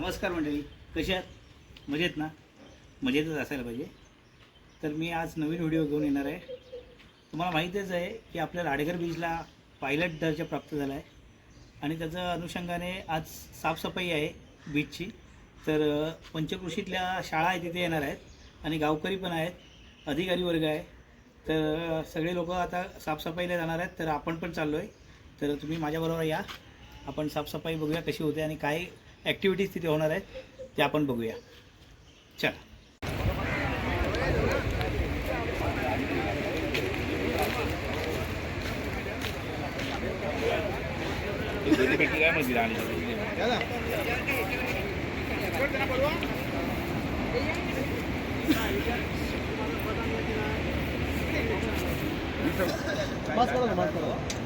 नमस्कार मंडळी कशी आहात? मजेत ना? मजेतच असायला पाहिजे. तर मी आज नवीन व्हिडिओ घेऊन येणार आहे. तुम्हाला माहीतच आहे की आपल्या लाडेकर बीचला पायलट दर्जा प्राप्त झाला आहे. आणि त्याच्या अनुषंगाने आज साफसफाई आहे बीचची तर पंचकृषीतल्या शाळा आहे तिथे येणार आहेत. आणि गावकरी पण आहेत अधिकारी वर्ग आहे. तर सगळे लोक आता साफसफाईला जाणार आहेत. तर आपण पण चाललो आहे तर तुम्ही माझ्याबरोबर या. आपण साफसफाई बघूया कशी होते आणि काय एक्टिविटीज़ तिथे होणार आहेत ते आपण बघूया. चल. बस करो बस करो.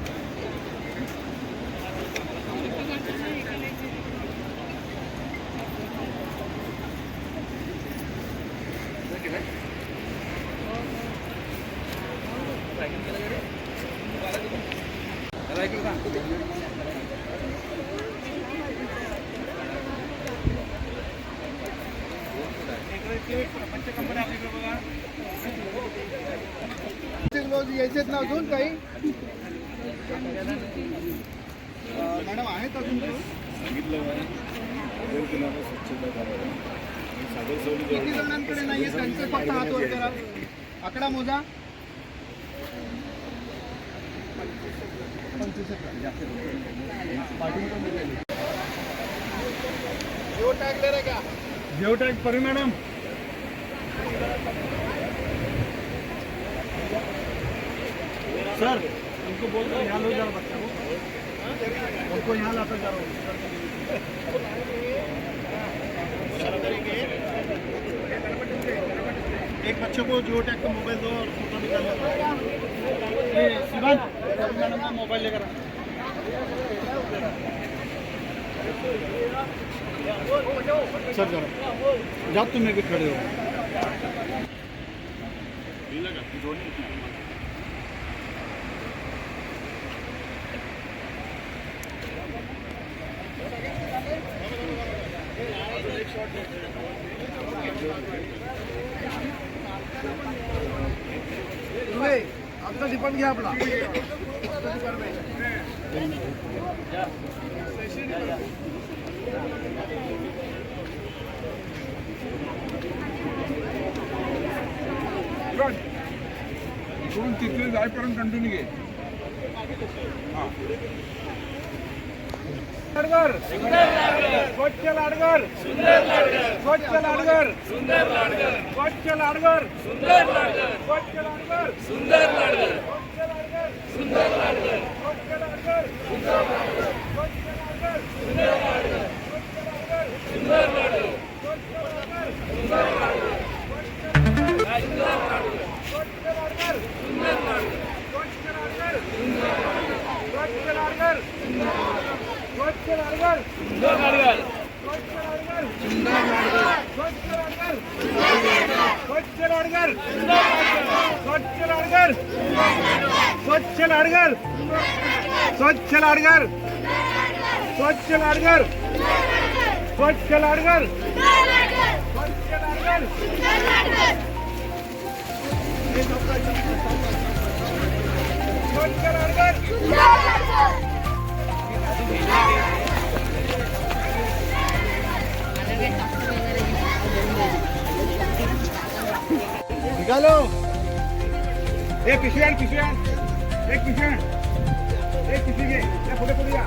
यायचेत ना अजून काही? मॅडम आहेत अजून किती जणांकडे नाहीये? त्यांचे फक्त हात वर करा. आकडा मोजा. जिओ टॅग दे रे क्या Jio tag Pari madam. Sir. उनको बोल दो यहाँ लो जरा बच्चा को उनको यहाँ लाकर जा रहा हूँ एक बच्चे को जियो टैग का मोबाइल दो और फ़ोटो निकालना ये शिवान, मैडम का मोबाइल लेकर। सर जरा जा तुम्हें भी खड़े हो। आमचा डिपण घ्या आपला. तिथे जायपर्यंत कंटिन्यू घे. हां. लाडगर स्वच्छ लाडगर स्वच्छ लाडगर स्वच्छ लाडगर स्वच्छ लाडगर सुंदर लाडगर सुंदर लाडगर स्वच्छ लाडगर सुंदर लाडगर स्वच्छ लाडगर सुंदर लाडगर सुंदर लाडगर सुंदर लाडगर Thank you. స్వచ్ఛలు అడగారు స్వచ్ఛలు అడగారు స్వచ్ఛలు అడగారు స్వచ్ఛలు అడగారు స్వచ్ఛలు అడగారు पिशवी आण पिशवी आण एक पिशवी आण एक पिशवी घे पुढे पुढे या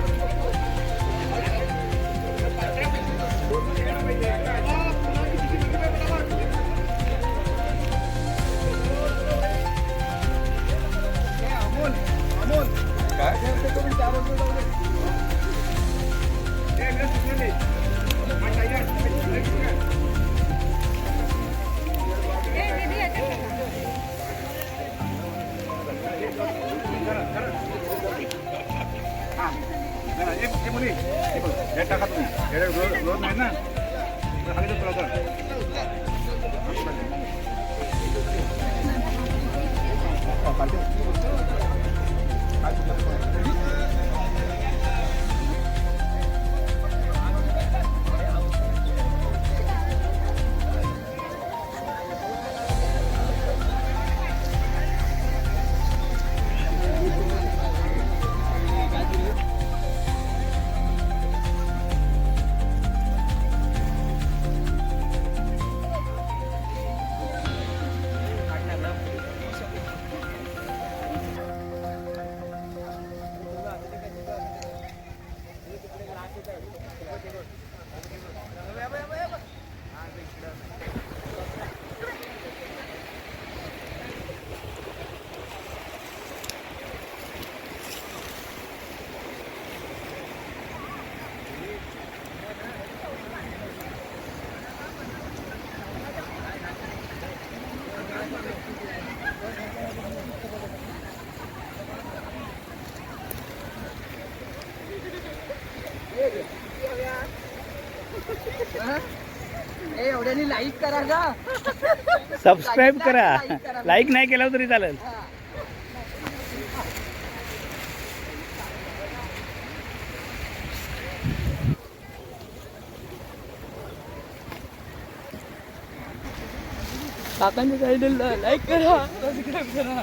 Nah, itu peraturan. एवढ्यानी लाईक करा सबस्क्राईब करा. लाईक नाही केलं तरी चालेल. काकांच्या चॅनलला लाईक करा. सबस्क्राईब करा.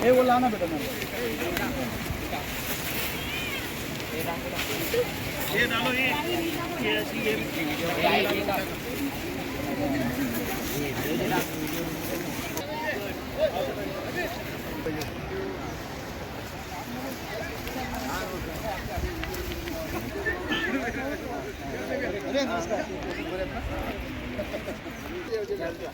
हे बोला ना बेटा ये डालो ये ये ऐसी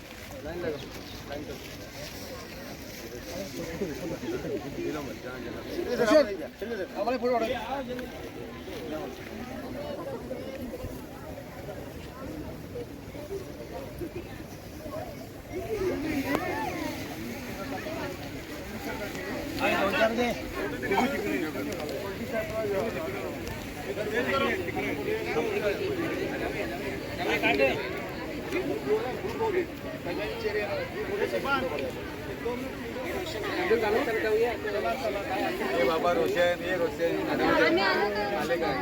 ये हे बाबा रोशन हे रोशन आले काय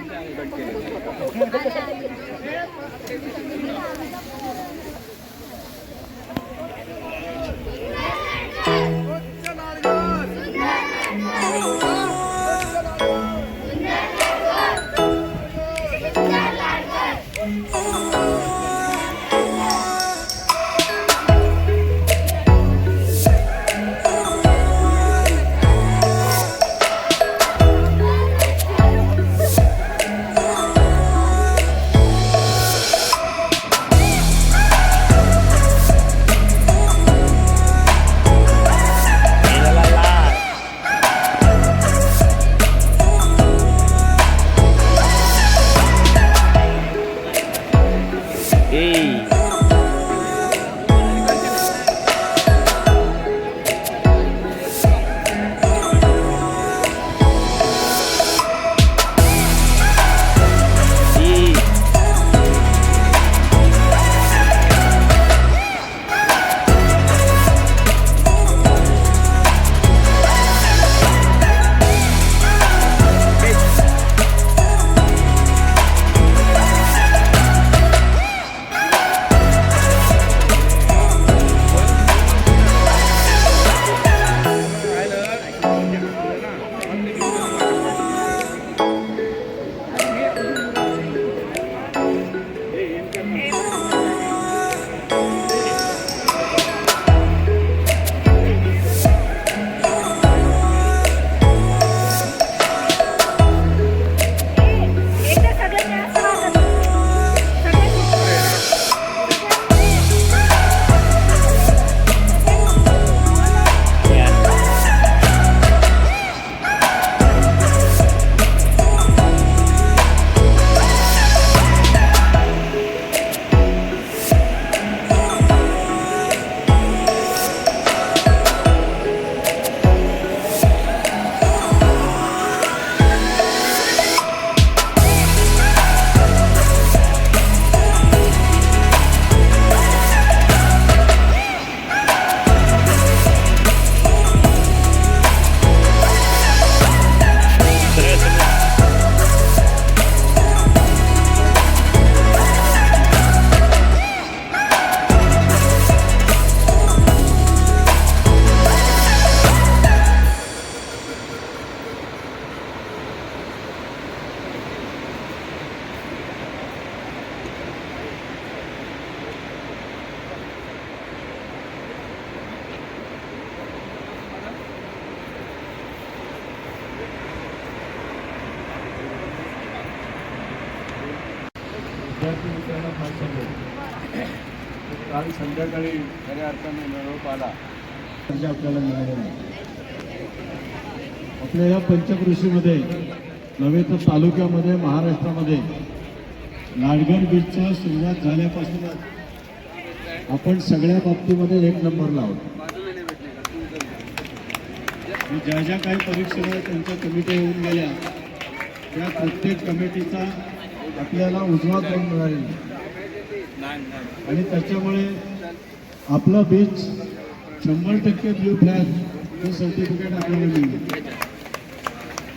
आपल्याला मिळालेला आहे आपल्या या पंचकृषीमध्ये नव्हे तर तालुक्यामध्ये महाराष्ट्रामध्ये नाडगड बीचच्या सुरुवात झाल्यापासूनच आपण सगळ्या बाबतीमध्ये एक नंबर लावतो ज्या ज्या काही परीक्षेला त्यांच्या कमिट्या येऊन गेल्या त्या प्रत्येक कमिटीचा आपल्याला उजवा गुण मिळालेला. आणि त्याच्यामुळे आपलं बीच शंभर टक्के ब्ल्यू फ्लॅग हे सर्टिफिकेट आपल्याला मिळेल.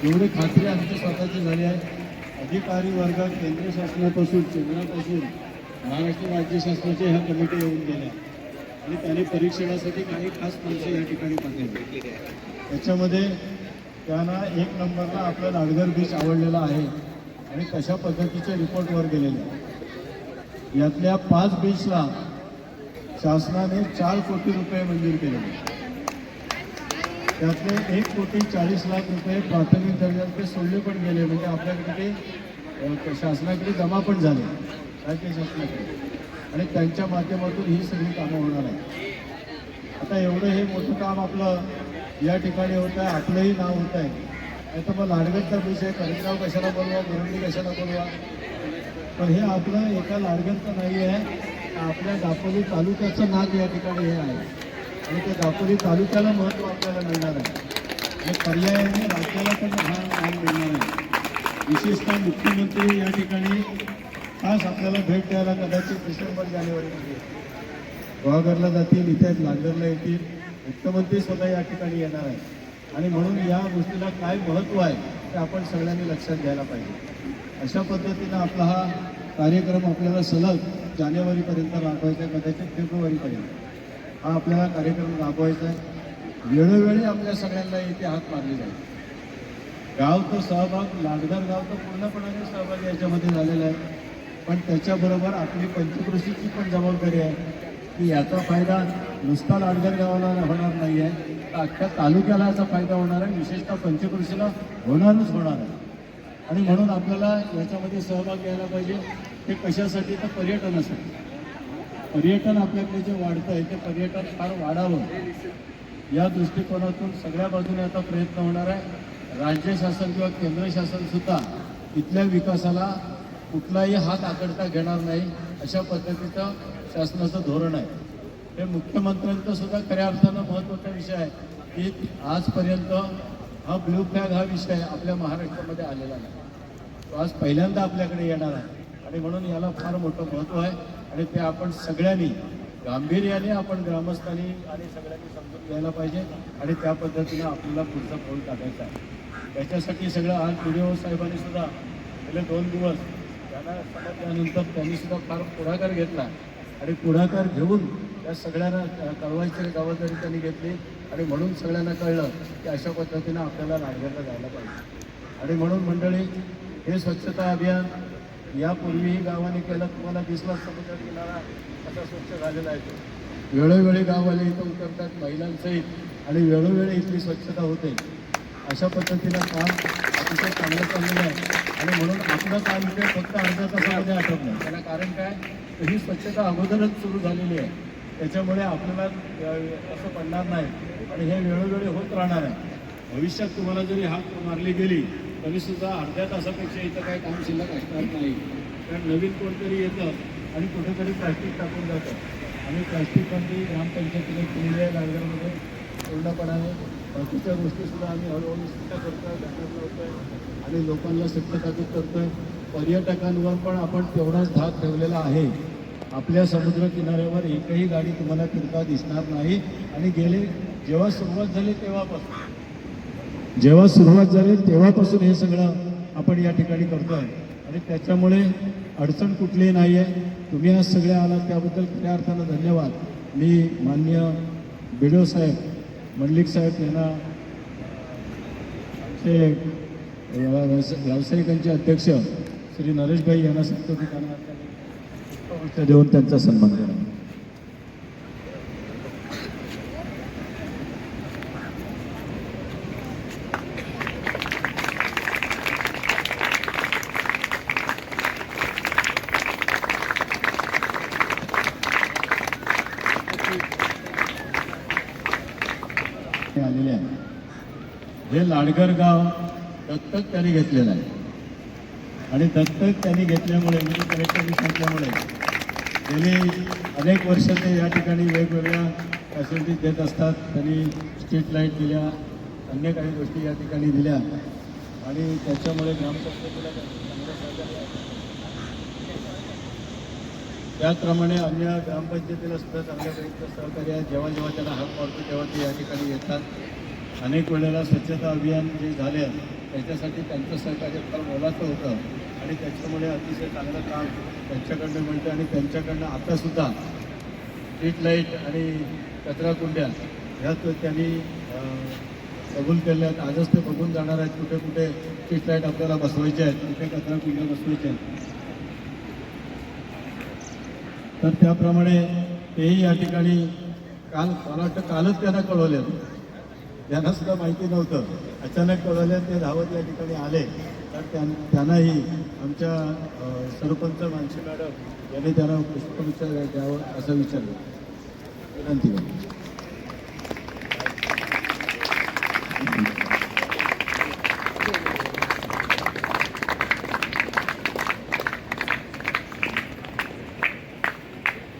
एवढी खात्री आमची स्वतःची झाली आहे. अधिकारी वर्ग केंद्र शासनापासून केंद्रापासून महाराष्ट्र राज्य शासनाच्या ह्या कमिटी येऊन गेल्या आणि त्यांनी परीक्षणासाठी काही खास माणसं या ठिकाणी पाठवली. त्याच्यामध्ये त्यांना एक नंबरला आपला नाडगर बीच आवडलेला आहे आणि कशा पद्धतीचे रिपोर्ट वर गेलेले. यातल्या पाच बीचला शासनाने चार कोटी रुपये मंजूर केले. त्यातले एक कोटी चाळीस लाख रुपये प्राथमिक दर्जात ते सोडले पण गेले म्हणजे आपल्याकडे ते शासनाकडे जमा पण झाले. राज्य शासनाकडे? आणि त्यांच्या माध्यमातून ही सगळी कामं होणार आहे आता एवढं हे मोठं काम आपलं या ठिकाणी होत आहे आपलंही नाव होत आहे. नाही तर मग लाडगडचा विषय करिगाव कशाला बोलवा मुरंडी कशाला बोलवा? पण हे आपलं एका लाडगडचं नाही आहे आपल्या दापोली तालुक्याचं नाग या ठिकाणी हे आहे. आणि त्या दापोली तालुक्याला महत्त्व आपल्याला मिळणार आहे. आणि पर्यायाने राज्याला पण हा मान मिळणार आहे. विशेषतः मुख्यमंत्री या ठिकाणी खास आपल्याला भेट द्यायला कदाचित डिसेंबर जानेवारीमध्ये गुहागरला जातील इथे लांगरला येतील. मुख्यमंत्री स्वतः या ठिकाणी येणार आहे आणि म्हणून या गोष्टीला काय महत्त्व आहे ते आपण सगळ्यांनी लक्षात घ्यायला पाहिजे. अशा पद्धतीनं आपला हा कार्यक्रम आपल्याला सलग जानेवारीपर्यंत राबवायचा आहे कदाचित फेब्रुवारीपर्यंत. हा आपल्याला कार्यक्रम राबवायचा आहे. वेळोवेळी आपल्या सगळ्यांना इथे हात मारले जाईल गाव तो सहभाग लागदार गाव तर पूर्णपणाने सहभाग याच्यामध्ये झालेला आहे. पण त्याच्याबरोबर आपली पंचकृषीची पण जबाबदारी आहे. की याचा फायदा नुसता लाडगर गावाला होणार नाही आहे तर अख्ख्या तालुक्याला याचा फायदा होणार आहे. विशेषतः पंचकृषीला होणारच होणार आहे. आणि म्हणून आपल्याला याच्यामध्ये सहभाग घ्यायला पाहिजे. ते कशासाठी? तर पर्यटनासाठी. पर्यटन आपल्याकडे जे वाढतं आहे ते पर्यटन फार वाढावं. या दृष्टिकोनातून सगळ्या बाजूने आता प्रयत्न होणार आहे. राज्य शासन किंवा केंद्र शासन सुद्धा इथल्या विकासाला कुठलाही हात आकडता घेणार नाही अशा पद्धतीचं शासनाचं धोरण आहे. हे मुख्यमंत्र्यांचं सुद्धा खऱ्या अर्थानं महत्त्वाचा विषय आहे. की आजपर्यंत हा ब्ल्यू फ्लॅग हा विषय आपल्या महाराष्ट्रामध्ये आलेला नाही. तो आज पहिल्यांदा आपल्याकडे येणार आहे. आणि म्हणून याला फार मोठं महत्त्व आहे. आणि ते आपण सगळ्यांनी गांभीर्याने आपण ग्रामस्थांनी आणि सगळ्यांनी समजून घ्यायला पाहिजे. आणि त्या पद्धतीनं आपल्याला पुढचा फोन टाकायचा आहे. त्याच्यासाठी सगळं आज व्हिडिओ हो साहेबांनी सुद्धा गेले दोन दिवस त्यांना समजल्यानंतर त्यांनी सुद्धा फार पुढाकार घेतला. आणि पुढाकार घेऊन त्या सगळ्यांना अ, कळवायची जबाबदारी त्यांनी घेतली. आणि म्हणून सगळ्यांना कळलं की अशा पद्धतीनं आपल्याला नाडगरला जायला पाहिजे. आणि म्हणून मंडळी हे स्वच्छता अभियान यापूर्वीही गावाने केलं तुम्हाला दिसला समुद्र किनारा कसा स्वच्छ झालेला आहे. तो वेळोवेळी गाववाले इथं उतरतात महिलांसहित आणि वेळोवेळी इथली स्वच्छता होते. अशा पद्धतीनं काम अतिशय चांगलं चाललेलं आहे. आणि म्हणून आपलं काम ते फक्त अर्ध्या तासामध्ये आटत नाही त्याला कारण काय? ही स्वच्छता अगोदरच सुरू झालेली आहे. त्याच्यामुळे आपल्याला असं पडणार नाही. आणि हे वेळोवेळी होत राहणार आहे. भविष्यात तुम्हाला जरी हात मारली गेली तरीसुद्धा अर्ध्या तासापेक्षा इथं काही काम शिल्लक असणार नाही. कारण नवीन कोणतरी येतं आणि कुठेतरी प्लास्टिक टाकून जातं. आणि प्लास्टिक बंदी ग्रामपंचायतीने केलेली आहे लालगडमध्ये पूर्णपणाने बाकीच्या गोष्टीसुद्धा आम्ही हळूहळू सुद्धा करतोय जाणत लावतोय आणि लोकांना सत्यताकीत करतोय. पर्यटकांवर पण आपण तेवढाच धाक ठेवलेला आहे. आपल्या समुद्र किनाऱ्यावर एकही गाडी तुम्हाला फिरता दिसणार नाही. आणि गेले जेव्हा सुरुवात झाली तेव्हापासून. जेव्हा सुरुवात झाली तेव्हापासून हे सगळं आपण या ठिकाणी करतोय. आणि त्याच्यामुळे अडचण कुठलीही नाही आहे तुम्ही आज सगळ्या आलात त्याबद्दल खऱ्या अर्थानं धन्यवाद. मी मान्य बिडो साहेब मंडलिक साहेब यांना ते व्यावसायिकांचे अध्यक्ष श्री नरेशभाई यांना सांगतो की त्यांना देऊन त्यांचा सन्मान करा ते आलेले आहे हे गाव दत्तक त्यांनी घेतलेलं आहे. आणि दत्तक त्यांनी घेतल्यामुळे म्हणजे कलेक्टरनी सांगितल्यामुळे गेली अनेक वर्ष ते या ठिकाणी वेगवेगळ्या फॅसिलिटीज देत असतात. त्यांनी स्ट्रीट लाइट दिल्या अन्य काही गोष्टी या ठिकाणी दिल्या. आणि त्याच्यामुळे ग्रामपंचायतीला त्याचप्रमाणे अन्य ग्रामपंचायतीला सुद्धा चांगल्या सहकार्य आहे. जेव्हा जेव्हा त्यांना हक मारतो तेव्हा ते या ठिकाणी येतात. अनेक वेळेला स्वच्छता अभियान जे झाले त्याच्यासाठी त्यांचं सहकार्य फार मोलाचं होतं. आणि त्याच्यामुळे अतिशय चांगलं काम त्यांच्याकडनं मिळतं आणि त्यांच्याकडनं आतासुद्धा स्ट्रीट लाइट आणि कचराकुंड्या ह्यात त्यांनी कबूल केल्या आहेत. आजच ते बघून जाणार आहेत कुठे कुठे स्ट्रीट लाइट आपल्याला बसवायचे आहेत कुठे कचरा कुंड्या बसवायच्या आहेत. तर त्याप्रमाणे तेही या ठिकाणी काल मला वाटतं कालच त्यांना कळवले. यांना सुद्धा माहिती नव्हतं. अचानक कळवले ते धावत या ठिकाणी आले. तर त्यां त्यांनाही आमच्या सरपंच मानसी मॅडम यांनी त्यांना पुष्पविचार द्यावं असं विचारलं. विनंती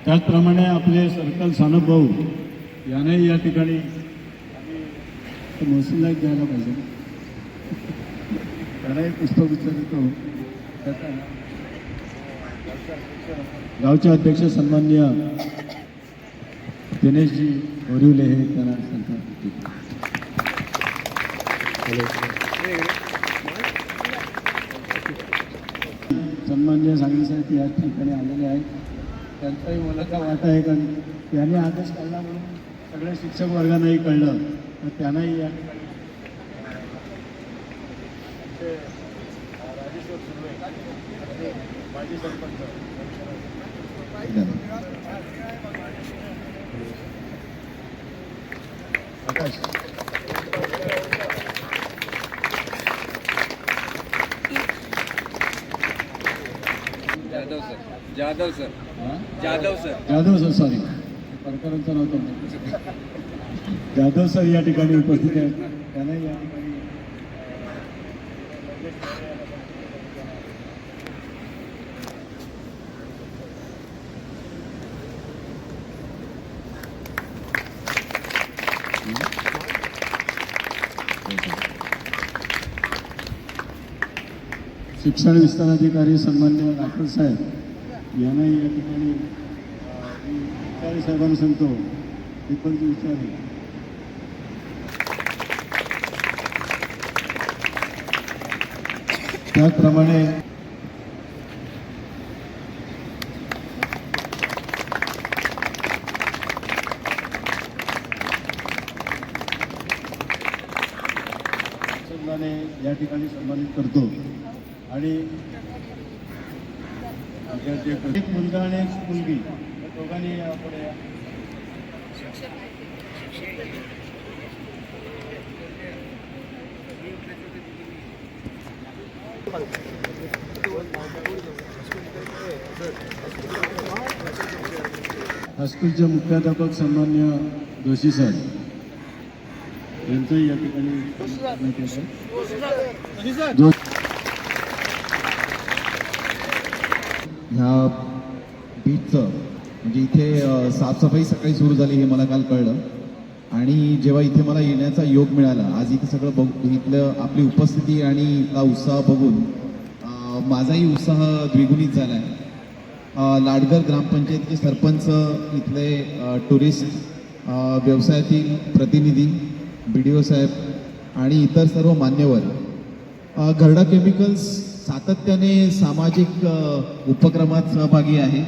त्याचप्रमाणे आपले सर्कल सानप भाऊ यानेही या ठिकाणी तर महसूलला एक द्यायला पाहिजे. त्यांनाही पुस्तक विचारतो गावचे अध्यक्ष सन्मान्य दिनेशजी बोरिवले हे त्यांना सांगतात. सन्मान्य सांगली साहेब या ठिकाणी आलेले आहेत. त्यांचाही मोलाचा वाटा आहे कारण त्याने आदेश काढला म्हणून सगळ्या शिक्षक वर्गांनाही कळलं. त्यांनाही या. माजी sarpanch Jadhav sir. Jadhav sir? Jadhav sir. Jadhav sir sorry परकरांचं नव्हतं यादव सर या ठिकाणी उपस्थित आहेत. त्यांना या ठिकाणी शिक्षण विस्ताराधिकारी सन्मान्य राठोड साहेब यांनाही या ठिकाणी साहेबांना सांगतो विचार आहे त्याचप्रमाणे सन्माने या ठिकाणी सन्मानित करतो. आणि एक मुलगा आणि एक मुलगी दोघांनी पुढे हायस्कूलचे मुख्याध्यापक सन्मान्य जोशी सर यांचंही या ठिकाणी ह्या बीचचं म्हणजे इथे साफसफाई सकाळी सुरू झाली हे मला काल कळलं. आणि जेव्हा इथे मला येण्याचा योग मिळाला आज इथे सगळं बघ इथलं आपली उपस्थिती आणि इथला उत्साह बघून माझाही उत्साह द्विगुणित झाला आहे लाडगर ग्रामपंचायतीचे सरपंच इथले टुरिस्ट व्यवसायातील प्रतिनिधी बी डी ओ साहेब आणि इतर सर्व मान्यवर घरडा केमिकल्स सातत्याने सामाजिक उपक्रमात सहभागी आहे.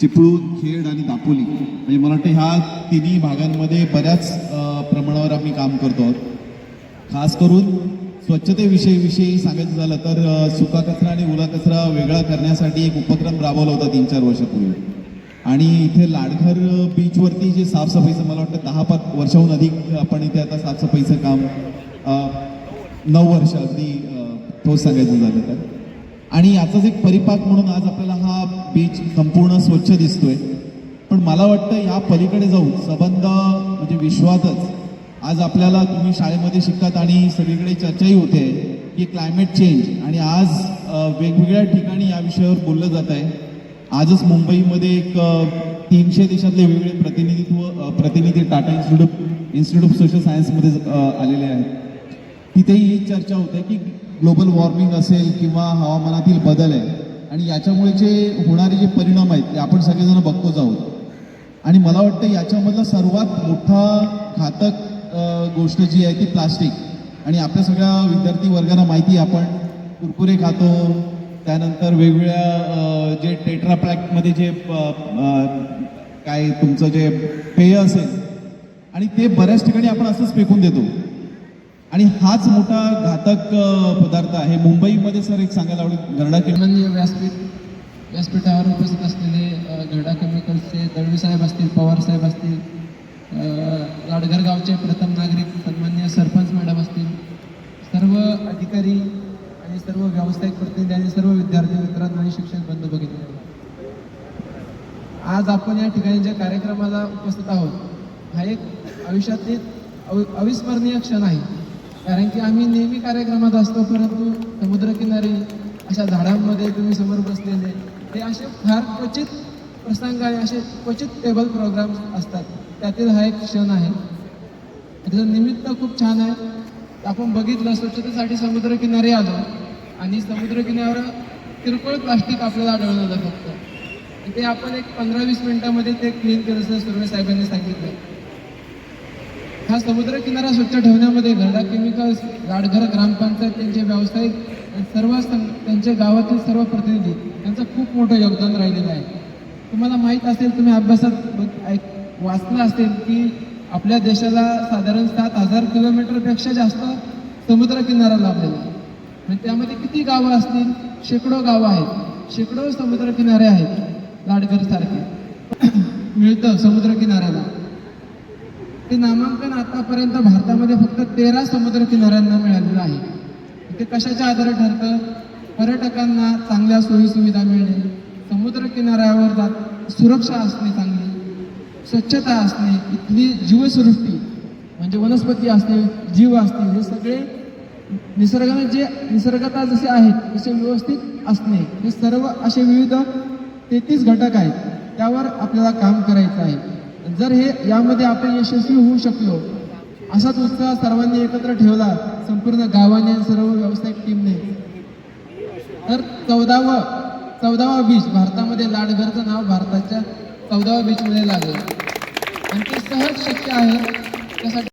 चिपळूण खेड आणि दापोली. म्हणजे मला वाटतं ह्या तिन्ही भागांमध्ये बऱ्याच प्रमाणावर आम्ही काम करतो आहोत. खास करून स्वच्छतेविषयी विषयी सांगायचं झालं तर सुका कचरा आणि ओला कचरा वेगळा करण्यासाठी एक उपक्रम राबवला होता तीन चार वर्षापूर्वी. आणि इथे लाडघर बीचवरती जे साफसफाईचं मला वाटतं दहा पाच वर्षाहून अधिक आपण इथे आता साफसफाईचं काम नऊ वर्ष अगदी ठोस सांगायचं झालं तर. आणि याचाच एक परिपाक म्हणून आज आपल्याला हा बीच संपूर्ण स्वच्छ दिसतोय. पण मला वाटतं या पलीकडे जाऊन सबंध म्हणजे विश्वातच आज आपल्याला तुम्ही शाळेमध्ये शिकतात आणि सगळीकडे चर्चाही होते की क्लायमेट चेंज आणि आज वेगवेगळ्या ठिकाणी या विषयावर बोललं जात आहे. आजच मुंबईमध्ये एक तीनशे देशातले वेगवेगळे प्रतिनिधित्व प्रतिनिधी Tata institute institute of social सायन्समध्ये आलेले आहेत. तिथेही ही चर्चा होते की ग्लोबल वॉर्मिंग असेल किंवा हवामानातील बदल आहे. आणि याच्यामुळे जे होणारे जे परिणाम आहेत ते आपण सगळेजण बघतोच आहोत. आणि मला वाटतं याच्यामधला सर्वात मोठा घातक गोष्ट जी आहे ती प्लास्टिक. आणि आपल्या सगळ्या विद्यार्थी वर्गांना माहिती आपण कुरकुरे खातो त्यानंतर वेगवेगळ्या जे टेट्रापॅकमध्ये जे काय तुमचं जे पेय असेल आणि ते बऱ्याच ठिकाणी आपण असंच फेकून देतो. आणि हाच मोठा घातक पदार्थ आहे. मुंबईमध्ये सर एक सांगायला आवडेल गरडा केंद्र व्यासपीठ व्यासपीठावर उपस्थित असलेले गरडा केमिकल्सचे दळवी साहेब असतील पवार साहेब असतील अ, गावचे प्रथम नागरिक सन्मान्य सरपंच मॅडम असतील. सर्व अधिकारी आणि सर्व व्यावसायिक प्रतिनिधी आणि सर्व विद्यार्थी मित्रांना आणि शिक्षक बंधू बघितले आज आपण या ठिकाणी ज्या कार्यक्रमाला उपस्थित आहोत हा एक आयुष्यातील अवि- अविस्मरणीय क्षण आहे. कारण की आम्ही नेहमी कार्यक्रमात असतो परंतु समुद्रकिनारी अशा झाडांमध्ये तुम्ही समोर बसलेले हे असे फार क्वचित प्रसंग आणि असे क्वचित टेबल प्रोग्राम असतात. त्यातील हा एक क्षण आहे. त्याचं निमित्त खूप छान आहे. आपण बघितलं स्वच्छतेसाठी समुद्रकिनारी आलो. आणि समुद्रकिनाऱ्यावर किरकोळ प्लास्टिक आपल्याला आढळून आलं फक्त. ते आपण एक पंधरा वीस मिनिटामध्ये ते क्लीन केलं असं सुर्वे साहेबांनी सांगितलं. हा समुद्रकिनारा स्वच्छ ठेवण्यामध्ये घरडा केमिकल्स गाडघर ग्रामपंचायत त्यांचे व्यावसायिक सर्व त्यांच्या गावातील सर्व प्रतिनिधी यांचं खूप मोठं योगदान राहिलेलं आहे. तुम्हाला माहीत असेल तुम्ही अभ्यासात बघ- ऐक- वाचलं असेल की आपल्या देशाला साधारण सात हजार किलोमीटरपेक्षा जास्त समुद्र किनारा लाभलेला आहे. म्हणजे त्यामध्ये किती गावं असतील? शेकडो गावं आहेत. शेकडो समुद्र किनारे आहेत लाडगरसारखे मिळतं समुद्र किनाऱ्याला ते नामांकन आतापर्यंत भारतामध्ये फक्त तेरा समुद्र किनाऱ्यांना मिळालेलं आहे. ते कशाच्या आधारे ठरतं? पर्यटकांना चांगल्या सोयीसुविधा मिळणे समुद्र किनाऱ्यावर जात सुरक्षा असणे चांगली स्वच्छता असणे इथली जीवसृष्टी म्हणजे वनस्पती असणे जीव असणे हे सगळे निसर्गाने जे निसर्गता जसे आहेत तसे व्यवस्थित असणे हे सर्व असे विविध तेहतीस घटक आहेत. त्यावर आपल्याला काम करायचं आहे. जर हे यामध्ये आपण यशस्वी होऊ शकलो असाच उत्साह सर्वांनी एकत्र ठेवला संपूर्ण गावाने सर्व व्यावसायिक टीमने. तर चौदावं चौदावा बीच भारतामध्ये लाडघरचं नाव भारताच्या चौदाव्या बीचमध्ये लागेल. आणि ते सहज शक्य आहे. त्यासाठी